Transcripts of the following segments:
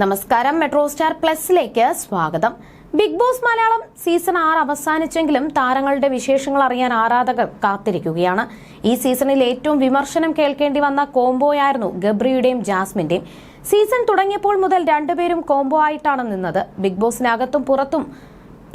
നമസ്കാരം. Metro star പ്ലസിലേക്ക് സ്വാഗതം. Big boss Malayalam season ആറ് അവസാനിച്ചെങ്കിലും താരങ്ങളുടെ വിശേഷങ്ങൾ അറിയാൻ ആരാധകർ കാത്തിരിക്കുകയാണ്. ഈ സീസണിൽ ഏറ്റവും വിമർശനം കേൾക്കേണ്ടി വന്ന കോംബോയായിരുന്നു ഗബ്രിയുടെയും ജാസ്മിന്റെയും. സീസൺ തുടങ്ങിയപ്പോൾ മുതൽ രണ്ടുപേരും കോംബോ ആയിട്ടാണ് നിന്നത്. ബിഗ് ബോസിനകത്തും പുറത്തും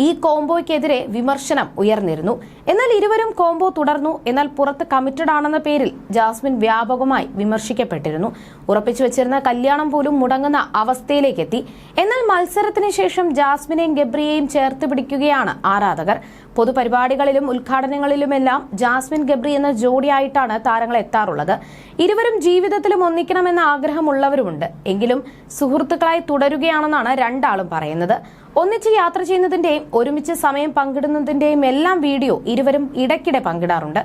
ഈ കോംബോയ്ക്കെതിരെ വിമർശനം ഉയർന്നിരുന്നു. എന്നാൽ ഇരുവരും കോംബോ തുടർന്നു. എന്നാൽ പുറത്ത് കമ്മിറ്റഡ് ആണെന്ന പേരിൽ ജാസ്മിൻ വ്യാപകമായി വിമർശിക്കപ്പെട്ടിരുന്നു. ഉറപ്പിച്ചു വെച്ചിരുന്ന കല്യാണം പോലും മുടങ്ങുന്ന അവസ്ഥയിലേക്ക് എത്തി എന്നാൽ മത്സരത്തിന് ശേഷം ജാസ്മിനെയും ഗബ്രിയെയും ചേർത്ത് പിടിക്കുകയാണ് ആരാധകർ. പൊതുപരിപാടികളിലും ഉദ്ഘാടനങ്ങളിലുമെല്ലാം ജാസ്മിൻ ഗബ്രി എന്ന ജോഡിയായിട്ടാണ് താരങ്ങൾ എത്താറുള്ളത്. ഇരുവരും ജീവിതത്തിലും ഒന്നിക്കണമെന്ന ആഗ്രഹമുള്ളവരുമുണ്ട്. എങ്കിലും സുഹൃത്തുക്കളായി തുടരുകയാണെന്നാണ് രണ്ടാളും പറയുന്നത്. ഒന്നിച്ച് യാത്ര ചെയ്യുന്നതിന്റെയും ഒരുമിച്ച് സമയം പങ്കിടുന്നതിന്റെയും എല്ലാം വീഡിയോ ഇരുവരും ഇടയ്ക്കിടെ പങ്കിടാറുണ്ട്.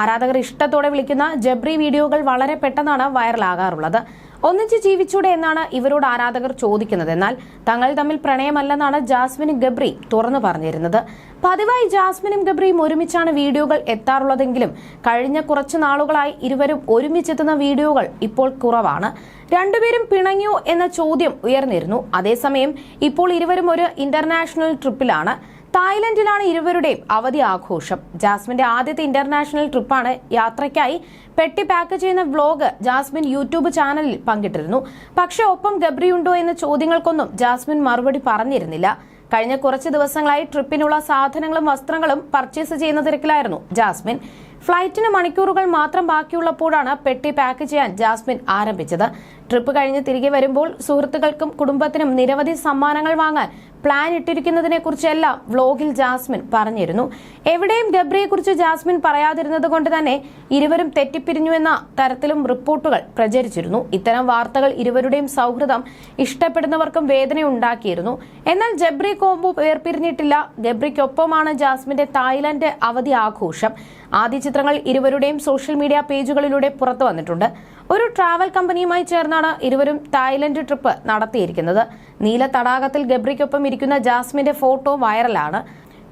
ആരാധകർ ഇഷ്ടത്തോടെ വിളിക്കുന്ന ജബ്രി വീഡിയോകൾ വളരെ പെട്ടെന്നാണ് വൈറലാകാറുള്ളത്. ഒന്നിച്ച് ജീവിച്ചൂടെ എന്നാണ് ഇവരോട് ആരാധകർ ചോദിക്കുന്നത്. എന്നാൽ തങ്ങൾ തമ്മിൽ പ്രണയമല്ലെന്നാണ് ജാസ്മിൻ ഗബ്രി തുറന്നു പറഞ്ഞിരുന്നത്. പതിവായി ജാസ്മിനും ഗബ്രിയും ഒരുമിച്ചാണ് വീഡിയോകൾ എത്താറുള്ളതെങ്കിലും കഴിഞ്ഞ കുറച്ചു നാളുകളായി ഇരുവരും ഒരുമിച്ചെത്തുന്ന വീഡിയോകൾ ഇപ്പോൾ കുറവാണ്. രണ്ടുപേരും പിണങ്ങിയോ എന്ന ചോദ്യം ഉയർന്നിരുന്നു. അതേസമയം ഇപ്പോൾ ഇരുവരും ഒരു ഇന്റർനാഷണൽ ട്രിപ്പിലാണ്. തായ്ലൻഡിലാണ് ഇരുവരുടെയും അവധി ആഘോഷം. ജാസ്മിന്റെ ആദ്യത്തെ ഇന്റർനാഷണൽ ട്രിപ്പാണ് യാത്രയ്ക്കായി പെട്ടി പാക്ക് ചെയ്യുന്ന വ്ലോഗ് ജാസ്മിൻ യൂട്യൂബ് ചാനലിൽ പങ്കിട്ടിരുന്നു. പക്ഷേ ഒപ്പം ഗബ്രിയുണ്ടോ എന്ന ചോദ്യങ്ങൾക്കൊന്നും ജാസ്മിൻ മറുപടി പറഞ്ഞിരുന്നില്ല. കഴിഞ്ഞ കുറച്ച് ദിവസങ്ങളായി ട്രിപ്പിനുള്ള സാധനങ്ങളും വസ്ത്രങ്ങളും പർച്ചേസ് ചെയ്യുന്ന തിരക്കിലായിരുന്നു ജാസ്മിൻ. ഫ്ലൈറ്റിന് മണിക്കൂറുകൾ മാത്രം ബാക്കിയുള്ളപ്പോഴാണ് പെട്ടി പാക്ക് ചെയ്യാൻ ജാസ്മിൻ ആരംഭിച്ചത്. ട്രിപ്പ് കഴിഞ്ഞ് തിരികെ വരുമ്പോൾ സുഹൃത്തുക്കൾക്കും കുടുംബത്തിനും നിരവധി സമ്മാനങ്ങൾ വാങ്ങാൻ പ്ലാൻ ഇട്ടിരിക്കുന്നതിനെ കുറിച്ചെല്ലാം വ്ലോഗിൽ ജാസ്മിൻ പറഞ്ഞിരുന്നു. എവിടെയും ഗബ്രിയെ കുറിച്ച് ജാസ്മിൻ പറയാതിരുന്നത് കൊണ്ട് തന്നെ ഇരുവരും തെറ്റിപ്പിരിഞ്ഞു എന്ന തരത്തിലും റിപ്പോർട്ടുകൾ പ്രചരിച്ചിരുന്നു. ഇത്തരം വാർത്തകൾ ഇരുവരുടെയും സൗഹൃദം ഇഷ്ടപ്പെടുന്നവർക്കും വേദന ഉണ്ടാക്കിയിരുന്നു. എന്നാൽ ജബ്രി കോംബോ വേർപിരിഞ്ഞിട്ടില്ല. ഗബ്രിക്കൊപ്പമാണ് ജാസ്മിന്റെ തായ്ലൻഡ് അവധി ആഘോഷം. ആദ്യ ചിത്രങ്ങൾ ഇരുവരുടെയും സോഷ്യൽ മീഡിയ പേജുകളിലൂടെ പുറത്തു വന്നിട്ടുണ്ട്. ഒരു ട്രാവൽ കമ്പനിയുമായി ചേർന്നാണ് ഇരുവരും തായ്ലൻഡ് ട്രിപ്പ് നടത്തിയിരിക്കുന്നത്. നീല തടാകത്തിൽ ഗബ്രിക്കൊപ്പം ഇരിക്കുന്ന ജാസ്മിന്റെ ഫോട്ടോ വൈറലാണ്.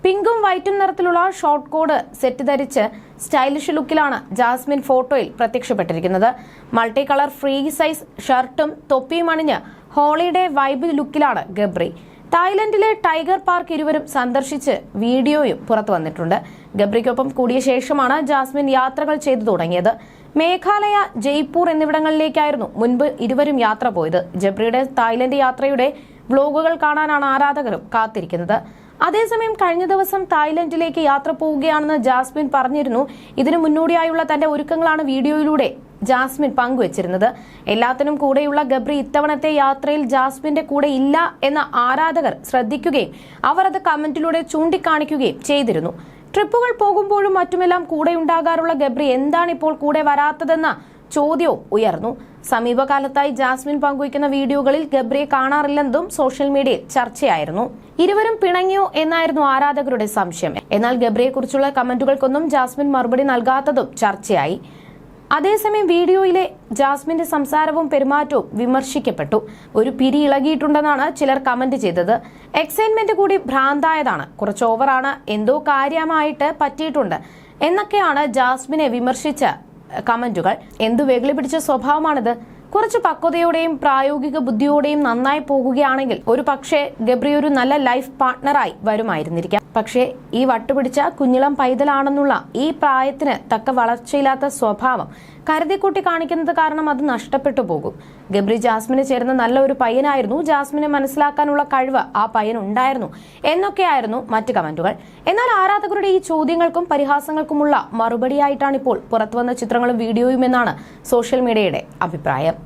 പിങ്കും വൈറ്റും നിറത്തിലുള്ള ഷോർട്ട് കോഡ് സെറ്റ് ധരിച്ച് സ്റ്റൈലിഷ് ലുക്കിലാണ് ജാസ്മിൻ ഫോട്ടോയിൽ പ്രത്യക്ഷപ്പെട്ടിരിക്കുന്നത്. മൾട്ടി കളർ ഫ്രീ സൈസ് ഷർട്ടും തൊപ്പിയും അണിഞ്ഞ് ഹോളിഡേ വൈബ് ലുക്കിലാണ് ഗബ്രി. തായ്ലൻഡിലെ ടൈഗർ പാർക്ക് ഇരുവരും സന്ദർശിച്ച് വീഡിയോയും പുറത്തു വന്നിട്ടുണ്ട്. ഗബ്രിക്കൊപ്പം കൂടിയ ശേഷമാണ് ജാസ്മിൻ യാത്രകൾ ചെയ്തു തുടങ്ങിയത്. മേഘാലയ ജയ്പൂർ എന്നിവിടങ്ങളിലേക്കായിരുന്നു മുൻപ് ഇരുവരും യാത്ര പോയത്. ജബ്രിയുടെ തായ്ലൻഡ് യാത്രയുടെ വ്ലോഗുകൾ കാണാനാണ് ആരാധകരും കാത്തിരിക്കുന്നത്. അതേസമയം കഴിഞ്ഞ ദിവസം തായ്ലൻഡിലേക്ക് യാത്ര പോവുകയാണെന്ന് ജാസ്മിൻ പറഞ്ഞിരുന്നു. ഇതിനു മുന്നോടിയായുള്ള തന്റെ ഒരുക്കങ്ങളാണ് വീഡിയോയിലൂടെ ജാസ്മിൻ പങ്കുവച്ചിരുന്നത്. എല്ലാത്തിനും കൂടെയുള്ള ഗബ്രി ഇത്തവണത്തെ യാത്രയിൽ ജാസ്മിന്റെ കൂടെ ഇല്ല എന്ന ആരാധകർ ശ്രദ്ധിക്കുകയും അവർ അത് കമന്റിലൂടെ ചൂണ്ടിക്കാണിക്കുകയും ചെയ്തിരുന്നു. ട്രിപ്പുകൾ പോകുമ്പോഴും മറ്റുമെല്ലാം കൂടെയുണ്ടാകാറുള്ള ഗബ്രി എന്താണ് ഇപ്പോൾ കൂടെ വരാത്തതെന്ന ചോദ്യവും ഉയർന്നു. സമീപകാലത്തായി ജാസ്മിൻ പങ്കുവയ്ക്കുന്ന വീഡിയോകളിൽ ഗബ്രിയെ കാണാറില്ലെന്നും സോഷ്യൽ മീഡിയയിൽ ചർച്ചയായിരുന്നു. ഇരുവരും പിണങ്ങിയോ എന്നായിരുന്നു ആരാധകരുടെ സംശയം. എന്നാൽ ഗബ്രിയെക്കുറിച്ചുള്ള കമന്റുകൾക്കൊന്നും ജാസ്മിൻ മറുപടി നൽകാത്തതും ചർച്ചയായി. അതേസമയം വീഡിയോയിലെ ജാസ്മിന്റെ സംസാരവും പെരുമാറ്റവും വിമർശിക്കപ്പെട്ടു. ഒരു പിരി ഇളകിയിട്ടുണ്ടെന്നാണ് ചിലർ കമന്റ് ചെയ്തത്. എക്സൈൻമെന്റ് കൂടി ഭ്രാന്തായതാണ്. കുറച്ച് ഓവറാണ്. എന്തോ കാര്യമായിട്ട് പറ്റിയിട്ടുണ്ട്. എന്നൊക്കെയാണ് ജാസ്മിനെ വിമർശിച്ച കമന്റുകൾ. എന്തു വെകിളി പിടിച്ച സ്വഭാവമാണിത്? കുറച്ച് പക്വതയോടെയും പ്രായോഗിക ബുദ്ധിയോടെയും നന്നായി പോകുകയാണെങ്കിൽ ഒരു പക്ഷേ ഗബ്രി ഒരു നല്ല ലൈഫ് പാർട്ണറായി വരുമായിരുന്നിരിക്കാം. പക്ഷേ ഈ വട്ടുപിടിച്ച കുഞ്ഞിളം പൈതലാണെന്നുള്ള ഈ പ്രായത്തിന് തക്ക വളർച്ചയില്ലാത്ത സ്വഭാവം കരുതിക്കൂട്ടി കാണിക്കുന്നത് കാരണം അത് നഷ്ടപ്പെട്ടു പോകും. ഗബ്രി ജാസ്മിന് ചേരുന്ന നല്ല ഒരു പയ്യനായിരുന്നു. ജാസ്മിനെ മനസ്സിലാക്കാനുള്ള കഴിവ് ആ പയ്യൻ ഉണ്ടായിരുന്നു. എന്നൊക്കെയായിരുന്നു മറ്റ് കമന്റുകൾ. എന്നാൽ ആരാധകരുടെ ഈ ചോദ്യങ്ങൾക്കും പരിഹാസങ്ങൾക്കുമുള്ള മറുപടിയായിട്ടാണ് ഇപ്പോൾ പുറത്തുവന്ന ചിത്രങ്ങളും വീഡിയോയും എന്നാണ് സോഷ്യൽ മീഡിയയുടെ അഭിപ്രായം.